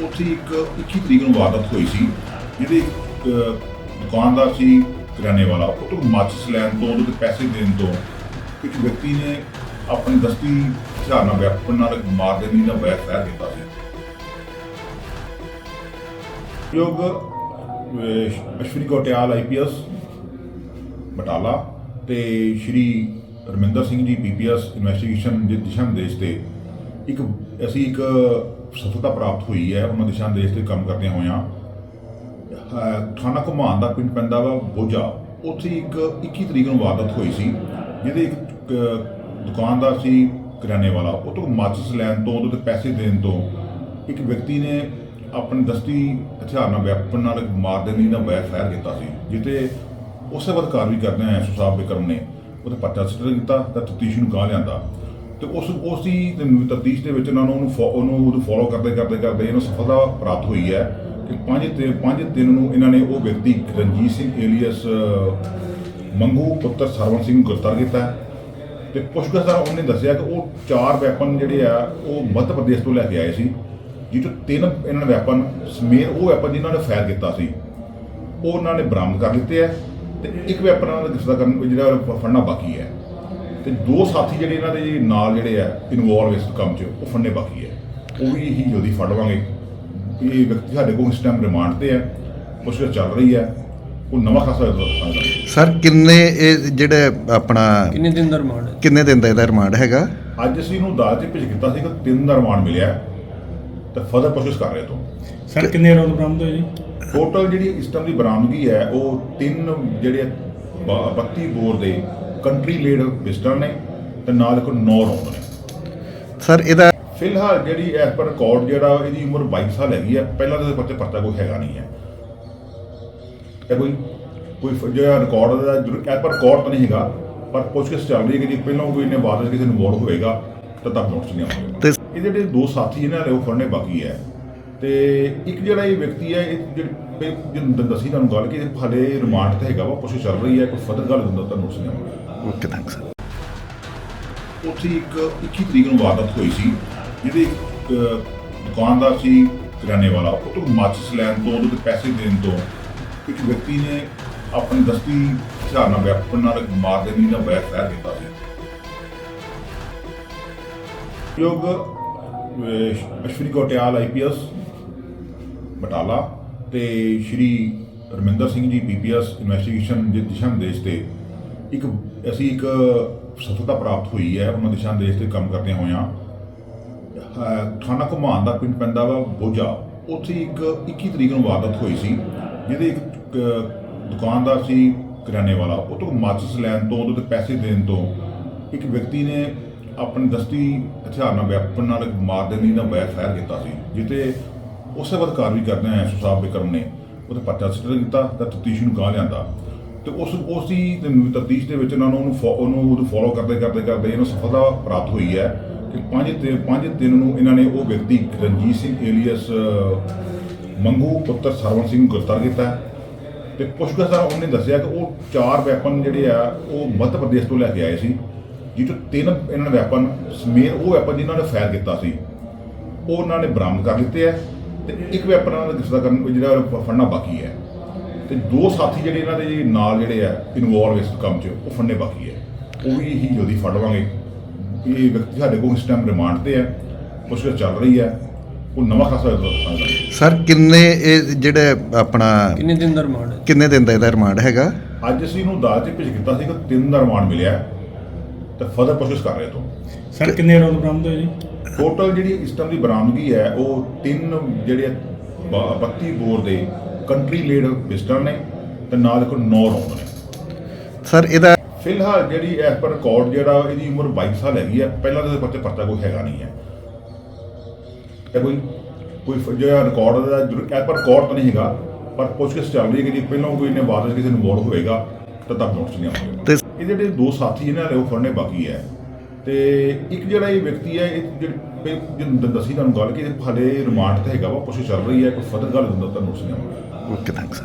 ਉੱਥੇ ਇੱਕ 21 ਤਰੀਕ ਨੂੰ ਵਾਰਦਾਤ ਹੋਈ ਸੀ ਜਿਹਦੇ ਇੱਕ ਦੁਕਾਨਦਾਰ ਸੀ ਕਰਿਆਨੇ ਵਾਲਾ ਉਹ ਤੋਂ ਮਾਚਿਸ ਲੈਣ ਤੋਂ ਉਹਦੇ ਪੈਸੇ ਦੇਣ ਤੋਂ ਇੱਕ ਵਿਅਕਤੀ ਨੇ ਆਪਣੀ ਦਸਤੀ ਹਥਿਆਰ ਨਾਲ ਵੈਪਨ ਨਾਲ ਮਾਰ ਦੇਣੀ ਦਾ ਬੈਕ ਫਾਇਰ ਕੀਤਾ ਸੀ। ਯੋਗ ਅਹ, ਅਸ਼ਵਨੀ ਕੋਟਿਆਲ ਆਈਪੀਐਸ ਬਟਾਲਾ ਤੇ ਸ਼੍ਰੀ ਰਮਿੰਦਰ ਸਿੰਘ ਜੀ ਪੀਪੀਐਸ ਇਨਵੈਸਟੀਗੇਸ਼ਨ ਦੇ ਦਿਸ਼ਾ ਨਿਰਦੇਸ਼ ਤੇ ਇੱਕ, ਅਸੀਂ ਇੱਕ ਸਫਲਤਾ ਪ੍ਰਾਪਤ ਹੋਈ ਹੈ, ਉਹਨਾਂ ਦਿਸ਼ਾ ਨਿਰਦੇਸ਼ ਤੇ ਕੰਮ ਕਰਦੇ ਹੋਇਆਂ। ਥਾਣਾ ਘੁਮਾਨ ਦਾ ਪਿੰਡ ਪੈਂਦਾ ਵਾ ਬੋਝਾ। ਉੱਥੇ ਇੱਕ 21 ਤਰੀਕ ਨੂੰ ਵਾਰਦਾਤ ਹੋਈ ਸੀ, ਜਿਹਦੇ ਇੱਕ ਦੁਕਾਨਦਾਰ ਸੀ ਕਰਿਆਨੇ ਵਾਲਾ। ਉਹ ਤੋਂ ਮਾਚਿਸ ਲੈਣ ਤੋਂ, ਉਹਦੇ ਪੈਸੇ ਦੇਣ ਤੋਂ ਇੱਕ ਵਿਅਕਤੀ ਨੇ ਆਪਣੇ ਦਸਤੀ ਹਥਿਆਰ ਨਾਲ, ਵੈਪਨ ਨਾਲ ਮਾਰ ਦੇਣੀ ਦਾ ਵੈਰ ਫਾਇਰ ਕੀਤਾ ਸੀ ਜਿੱਤੇ ਉਸੇ ਵਕਤ ਕਾਰਵਾਈ ਕਰਦੇ ਆ ਐਸਓ ਵਿਕਰਮ ਨੇ ਉਹਦੇ ਪੱਟਾ ਸਟਰ ਕੀਤਾ ਤਾਂ ਤਫਤੀਸ਼ ਨੂੰ ਗਾਹ ਲਿਆਂਦਾ। ਤੇ ਉਸ ਉਸ ਦੀ ਤਫਤੀਸ਼ ਦੇ ਵਿੱਚ ਇਹਨਾਂ ਨੂੰ ਉਹਨੂੰ ਫੋ- ਉਹਨੂੰ ਉਹਨੂੰ ਫੋਲੋ ਕਰਦੇ ਕਰਦੇ ਕਰਦੇ ਇਹਨੂੰ ਸਫਲਤਾ ਪ੍ਰਾਪਤ ਹੋਈ ਹੈ ਕਿ ਪੰਜ ਤੇ, ਪੰਜ ਦਿਨ ਨੂੰ ਇਹਨਾਂ ਨੇ ਉਹ ਵਿਅਕਤੀ ਰਣਜੀਤ ਸਿੰਘ ਏਲੀਅਸ ਮੰਗੂ ਪੁੱਤਰ ਸਰਵਨ ਸਿੰਘ ਨੂੰ ਗ੍ਰਿਫਤਾਰ ਕੀਤਾ ਹੈ। ਤੇ ਪੁੱਛਗਿੱਛ ਦਾ ਉਹਨੇ ਦੱਸਿਆ ਕਿ ਉਹ ਚਾਰ ਵੈਪਨ ਜਿਹੜੇ ਆ, ਉਹ ਮੱਧ ਪ੍ਰਦੇਸ਼ ਤੋਂ ਲੈ ਕੇ ਆਏ ਸੀ, ਜਿਹ ਤਿੰਨ ਇਹਨਾਂ ਨੇ ਵੈਪਨ ਸਮੇਰ ਉਹ ਵੈਪਨ ਜਿਨ੍ਹਾਂ ਨੇ ਫਾਇਰ ਕੀਤਾ ਸੀ, ਉਹ ਉਹਨਾਂ ਨੇ ਬਰਾਮਦ ਕਰ ਲਿੱਤੇ ਹੈ ਤੇ ਇੱਕ ਵੈਪਨ ਉਹਨਾਂ ਦਾ ਗ੍ਰਿਫਤਾਰ ਕਰਨ, ਜਿਹੜਾ ਫੜਨਾ ਬਾਕੀ ਹੈ ਤੇ ਦੋ ਸਾਥੀ ਜਿਹੜੇ ਇਹਨਾਂ ਦੇ ਨਾਲ ਜਿਹੜੇ ਆ ਇਨਵੋਲਵ ਇਸ ਕੰਮ 'ਚ ਉਹ ਫੜਨੇ ਬਾਕੀ ਹੈ ਉਹ ਵੀ ਹੀ ਜਲਦੀ ਫੜ ਲਵਾਂਗੇ। ਇਹ ਵਿਅਕਤੀ ਸਾਡੇ ਕੋਲ ਇਸ ਟਾਈਮ ਰਿਮਾਂਡ ਤੇ ਹੈ ਪੁੱਛਗਿੱਛ ਚੱਲ ਰਹੀ ਹੈ ਉਹ ਨਵਾਂ ਖਾਸਾ ਸਰ ਕਿੰਨੇ ਇਹ ਜਿਹੜੇ ਆਪਣਾ ਕਿੰਨੇ ਦਿਨ ਦਾ ਰਿਮਾਂਡ ਹੈ? ਕਿੰਨੇ ਦਿਨ ਦਾ ਇਹਦਾ ਰਿਮਾਂਡ ਹੈਗਾ? ਅੱਜ ਅਸੀਂ ਇਹਨੂੰ ਅਦਾਲਤ 'ਚ ਭੇਜ ਕੀਤਾ ਸੀ ਕਿ ਤਿੰਨ ਦਾ ਰਿਮਾਂਡ ਮਿਲਿਆ। ਤੇ ਫਰਦਰ ਕੋਸ਼ਿਸ਼ ਕਰ ਰਹੇ ਤੋਂ। ਸਰ ਕਿੰਨੇ ਰੋਲ ਬਰਾਮਦ ਹੋਏ ਜੀ? ਟੋਟਲ ਜਿਹੜੀ ਇਸ ਟਾਈਮ ਦੀ ਬਰਾਮਦਗੀ ਹੈ ਉਹ ਤਿੰਨ ਜਿਹੜੇ ਬ- 32 ਬੋਰ ਦੇ ਕੰਟਰੀ ਲੇਡ ਪਿਸਟਲ ਨੇ ਤੇ ਨਾਲ ਇੱਕ 9 ਰੌਂਦ ਨੇ। ਸਰ ਇਹਦਾ ਫਿਲਹਾਲ ਜਿਹੜੀ ਐਸ ਪਰ ਰਿਕਾਰਡ ਜਿਹੜਾ ਇਹਦੀ ਉਮਰ 22 ਸਾਲ ਹੈਗੀ ਹੈ ਪਹਿਲਾਂ ਤਾਂ ਇਹਦੇ ਪਰਚਾ ਕੋਈ ਹੈਗਾ ਨਹੀਂ ਹੈ। ਇਹ ਕੋਈ ਕੋਈ ਜਿਹੜਾ ਰਿਕਾਰਡ ਦਾ ਐਸ ਪਰ ਰਿਕਾਰਡ ਤਾਂ ਨਹੀਂ ਹੈਗਾ ਪਰ ਪੁੱਛਗਿੱਛ ਚੱਲ ਰਹੀ ਹੈ ਕਿ ਜੇ ਪਹਿਲਾਂ ਕੋਈ ਇਹਨੇ ਵਿੱਚ ਕਿਸੇ ਨੂੰ ਇਨਵੋਲਵ ਹੋਏਗਾ ਤਾਂ ਤਬ ਨੋਟਿਸ ਨਹੀਂ ਆਉਂਦਾ ਤੇ ਇਹ ਜਿਹੜੇ ਦੋ ਸਾਥੀ ਇਹਨਾਂ ਨੇ ਉਹ ਫੜਨੇ ਬਾਕੀ ਹੈ। ਤੇ ਇੱਕ ਜਿਹੜਾ ਇਹ ਵਿਅਕਤੀ ਹੈ ਇਹ ਜਿਹੜੀ ਦੱਸੀ ਤੁਹਾਨੂੰ ਗੱਲ ਕਿ ਹਾਲੇ ਰਿਮਾਂਡ ਤੇ ਹੈਗਾ ਵਾ ਕੋਸ਼ਿਸ਼ ਚੱਲ ਰਹੀ ਹੈ ਕੋਈ ਫਰਦਰ ਗੱਲ ਹੁੰਦਾ ਤਾਂ ਨੋਟਿਸ ਨਹੀਂ ਆਉਂਦਾ। ਓਕੇ ਥੈਂਕਸ ਉੱਥੇ ਇੱਕ 21 ਤਰੀਕ ਨੂੰ ਵਾਰਦਾਤ ਹੋਈ ਸੀ ਜਿਹਦੇ ਦੁਕਾਨਦਾਰ ਸੀ ਕਰਿਆਨੇ ਵਾਲਾ ਉਹ ਤੋਂ ਮਾਚਿਸ ਲੈਣ ਤੋਂ ਉਹਦੇ ਪੈਸੇ ਦੇਣ ਤੋਂ ਇੱਕ ਵਿਅਕਤੀ ਨੇ ਆਪਣੀ ਦਸਤੀ ਹਥਿਆਰ ਨਾਲ ਵੈਪਨ ਨਾਲ ਮਾਰ ਦੇਣੀ ਦਾ ਬੈਕ ਫਾਇਰ ਕੀਤਾ ਸੀ। ਯੋਗ ਅਹ, ਅਸ਼ਵਨੀ ਕੋਟਿਆਲ ਆਈਪੀਐਸ ਬਟਾਲਾ ਤੇ ਸ਼੍ਰੀ ਰਮਿੰਦਰ ਸਿੰਘ ਜੀ ਪੀਪੀਐਸ ਇਨਵੈਸਟੀਗੇਸ਼ਨ ਦੇ ਦਿਸ਼ਾ ਨਿਰਦੇਸ਼ ਤੇ ਇੱਕ, ਅਸੀਂ ਇੱਕ ਸਫਲਤਾ ਪ੍ਰਾਪਤ ਹੋਈ ਹੈ, ਉਹਨਾਂ ਦਿਸ਼ਾ ਨਿਰਦੇਸ਼ ਤੇ ਕੰਮ ਕਰਦੇ ਹੋਇਆਂ। ਥਾਣਾ ਘੁਮਾਨ ਦਾ ਪਿੰਡ ਪੈਂਦਾ ਵਾ, ਬੋਝਾ। ਉੱਥੇ ਇੱਕ 21 ਤਰੀਕ ਨੂੰ ਵਾਰਦਾਤ ਹੋਈ ਸੀ। ਜਿਹਦੇ ਇੱਕ ਦੁਕਾਨਦਾਰ ਸੀ ਕਰਿਆਨੇ ਵਾਲਾ। ਉਹ ਤੋਂ ਮਾਚਿਸ ਲੈਣ ਤੋਂ, ਉਹਦੇ 'ਤੇ ਪੈਸੇ ਦੇਣ ਤੋਂ ਇੱਕ ਵਿਅਕਤੀ ਨੇ ਆਪਣੀ ਦਸਤੀ ਹਥਿਆਰ ਨਾਲ, ਵੈਪਨ ਨਾਲ ਮਾਰ ਦੇਣੀ ਦਾ ਬੈਕ ਫਾਇਰ ਕੀਤਾ ਸੀ ਜਿੱਤੇ ਉਸੇ ਵਕਤ ਕਾਰਵਾਈ ਕਰਦੇ ਆ ਐਸਓ ਸਾਹਿਬ ਬਿਕਰਮ ਨੇ ਉਹਦੇ ਪਰਚਾ ਸਟਰ ਕੀਤਾ, ਤਾਂ ਤਫਤੀਸ਼ ਨੂੰ ਗਾਹ ਲਿਆਂਦਾ। ਤੇ ਉਸ ਉਸ ਦੀ ਤਫਤੀਸ਼ ਦੇ ਵਿੱਚ ਇਹਨਾਂ ਨੂੰ ਉਹਨੂੰ ਫੋ- ਉਹਨੂੰ ਉਹਨੂੰ ਫੋਲੋ ਕਰਦੇ ਕਰਦੇ ਕਰਦੇ ਇਹਨੂੰ ਸਫਲਤਾ ਪ੍ਰਾਪਤ ਹੋਈ ਹੈ ਕਿ ਪੰਜ ਤੇ, ਪੰਜ ਦਿਨ ਨੂੰ ਇਹਨਾਂ ਨੇ ਉਹ ਵਿਅਕਤੀ ਰਣਜੀਤ ਸਿੰਘ ਏਲੀਅਸ ਮੰਗੂ ਪੁੱਤਰ ਸਰਵਨ ਸਿੰਘ ਨੂੰ ਗ੍ਰਿਫਤਾਰ ਕੀਤਾ ਹੈ। ਤੇ ਪੁੱਛਗਿੱਛ ਦਾ ਉਹਨੇ ਦੱਸਿਆ ਕਿ ਉਹ ਚਾਰ ਵੈਪਨ ਜਿਹੜੇ ਆ, ਉਹ ਮੱਧ ਪ੍ਰਦੇਸ਼ ਤੋਂ ਲੈ ਕੇ ਆਏ ਸੀ ਜਿਹ ਤੋਂ ਤਿੰਨ ਇਹਨਾਂ ਨੇ ਵੈਪਨ ਸਮੇਤ ਉਹ ਵੈਪਨ ਜਿਨ੍ਹਾਂ ਨੇ ਫਾਇਰ ਕੀਤਾ ਸੀ, ਉਹ ਉਹਨਾਂ ਨੇ ਬਰਾਮਦ ਕਰ ਲਿੱਤੇ ਹੈ ਤੇ ਇੱਕ ਵੈਪਨ ਉਹਨਾਂ ਦਾ ਗ੍ਰਿਫਤਾਰ ਕਰਨ, ਜਿਹੜਾ ਫੜਨਾ ਬਾਕੀ ਹੈ। ਤੇ ਦੋ ਸਾਥੀ ਜਿਹੜੇ ਇਹਨਾਂ ਦੇ ਨਾਲ ਜਿਹੜੇ ਆ ਇਨਵੋਲਵ ਇਸ ਕੰਮ 'ਚ ਉਹ ਫੜਨੇ ਬਾਕੀ ਹੈ ਉਹ ਵੀ ਹੀ ਜਲਦੀ ਫੜ ਲਵਾਂਗੇ। ਇਹ ਵਿਅਕਤੀ ਸਾਡੇ ਕੋਲ ਇਸ ਟਾਈਮ ਰਿਮਾਂਡ ਤੇ ਹੈ ਪੁੱਛਗਿੱਛ ਚੱਲ ਰਹੀ ਹੈ ਉਹ ਨਵਾਂ ਖਾਸਾ ਦੱਸਾਂਗਾ। ਸਰ ਕਿੰਨੇ ਇਹ ਜਿਹੜੇ ਆਪਣਾ ਕਿੰਨੇ ਦਿਨ ਦਾ ਰਿਮਾਂਡ ਹੈ? ਕਿੰਨੇ ਦਿਨ ਦਾ ਇਹਦਾ ਰਿਮਾਂਡ ਹੈਗਾ? ਅੱਜ ਅਸੀਂ ਇਹਨੂੰ ਅਦਾਲਤ 'ਚ ਭੇਜ ਕੀਤਾ ਸੀ ਕਿ ਤਿੰਨ ਦਾ ਰਿਮਾਂਡ ਮਿਲਿਆ ਤੇ ਫਰਦਰ ਕੋਸ਼ਿਸ਼ ਕਰ ਰਹੇ ਤੋਂ ਸਰ ਕਿੰਨੇ ਰੋਲ ਬਰਾਮਦ ਹੋਏ ਜੀ? ਟੋਟਲ ਜਿਹੜੀ ਇਸ ਟਾਈਮ ਦੀ ਬਰਾਮਦਗੀ ਹੈ ਉਹ ਤਿੰਨ ਜਿਹੜੇ ਬ- 32 ਬੋਰ ਦੇ ਕੰਟਰੀ ਲੇਡ ਪਿਸਟਲ ਨੇ ਤੇ ਨਾਲ ਇੱਕ 9 ਰੌਂਦ ਨੇ। ਸਰ ਇਹਦਾ ਫਿਲਹਾਲ ਜਿਹੜੀ ਐਸ ਪਰ ਰਿਕਾਰਡ ਜਿਹੜਾ ਇਹਦੀ ਉਮਰ 22 ਸਾਲ ਹੈਗੀ ਹੈ ਪਹਿਲਾਂ ਤਾਂ ਇਹਦੇ ਪਰਚੇ ਕੋਈ ਹੈਗਾ ਨਹੀਂ ਹੈ। ਇਹ ਕੋਈ ਕੋਈ ਜਿਹੜਾ ਰਿਕਾਰਡ ਦਾ ਐਸ ਪਰ ਰਿਕਾਰਡ ਤਾਂ ਨਹੀਂ ਹੈਗਾ ਪਰ ਪੁੱਛਗਿੱਛ ਚੱਲ ਰਹੀ ਹੈ ਕਿ ਜੇ ਪਹਿਲਾਂ ਕੋਈ ਇਹਨੇ ਵਿੱਚ ਕਿਸੇ ਨੂੰ ਇਨਵੋਲਵ ਹੋਏਗਾ ਤਾਂ ਤਬ ਨੋਟਿਸ ਨਹੀਂ ਆਉਂਦਾ ਤੇ ਇਹ ਜਿਹੜੇ ਦੋ ਸਾਥੀ ਇਹਨਾਂ ਨੇ ਉਹ ਫੜਨੇ ਬਾਕੀ ਹੈ। ਤੇ ਇੱਕ ਜਿਹੜਾ ਇਹ ਵਿਅਕਤੀ ਹੈ ਇਹ ਜਿਹੜੀ ਦੱਸੀ ਤੁਹਾਨੂੰ ਗੱਲ ਕਿ ਹਾਲੇ ਰਿਮਾਂਡ ਤੇ ਹੈਗਾ ਵਾ ਕੋਸ਼ਿਸ਼ ਚੱਲ ਰਹੀ ਹੈ ਕੋਈ ਫਰਦਰ ਗੱਲ ਹੁੰਦਾ ਤਾਂ ਨੋਟਿਸ ਨਹੀਂ ਆਉਂਦਾ ਓਕੇ ਥੈਂਕਸ